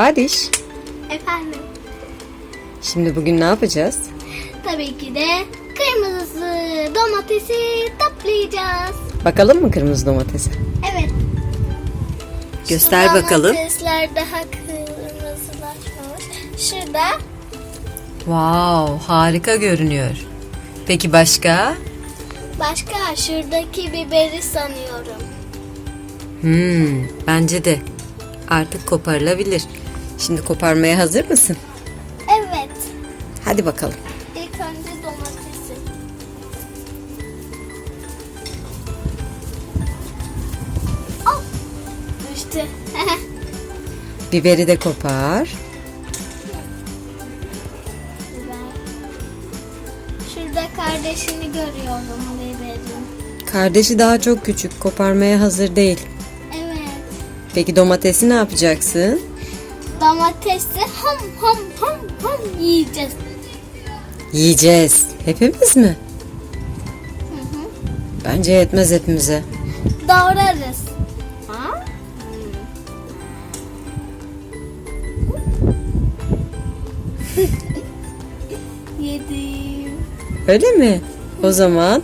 Badiş. Efendim. Şimdi bugün ne yapacağız? Tabii ki de kırmızı domatesi toplayacağız. Bakalım mı kırmızı domatesi? Evet. Göster Şu bakalım. Domatesler daha kırmızılaşmamış. Şurada Wow, harika görünüyor. Peki başka? başka şuradaki biberi sanıyorum. Hmm, bence de. Artık koparılabilir. Şimdi koparmaya hazır mısın? Evet. Hadi bakalım. İlk önce domatesi. Oh! Düştü. Biberi de kopar. Biber. Şurada kardeşini görüyorum biberin. Kardeşi daha çok küçük, koparmaya hazır değil. Evet. Peki domatesi ne yapacaksın? Domatesi ham ham ham ham yiyeceğiz. Yiyeceğiz. Hepimiz mi? Bence yetmez hepimize. Doğrarız. Ha? Yedim. Öyle mi? O zaman